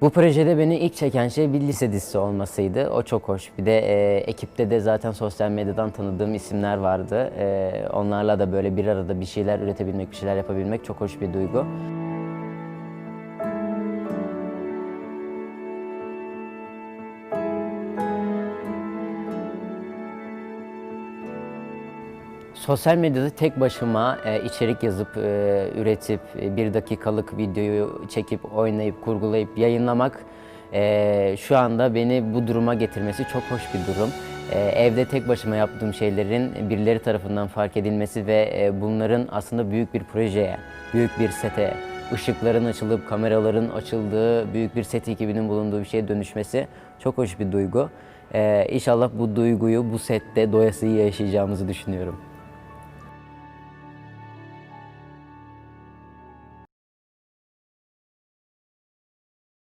Bu projede beni ilk çeken şey bir lise dizisi olmasıydı. O çok hoş. Bir de e, ekipte de zaten sosyal medyadan tanıdığım isimler vardı. E, onlarla da böyle bir arada bir şeyler üretebilmek, bir şeyler yapabilmek çok hoş bir duygu. Sosyal medyada tek başıma e, içerik yazıp, e, üretip, e, bir dakikalık videoyu çekip, oynayıp, kurgulayıp yayınlamak e, şu anda beni bu duruma getirmesi çok hoş bir durum. E, evde tek başıma yaptığım şeylerin birileri tarafından fark edilmesi ve e, bunların aslında büyük bir projeye, büyük bir sete, ışıkların açılıp kameraların açıldığı, büyük bir set ekibinin bulunduğu bir şeye dönüşmesi çok hoş bir duygu. E, inşallah bu duyguyu bu sette doyasıya yaşayacağımızı düşünüyorum.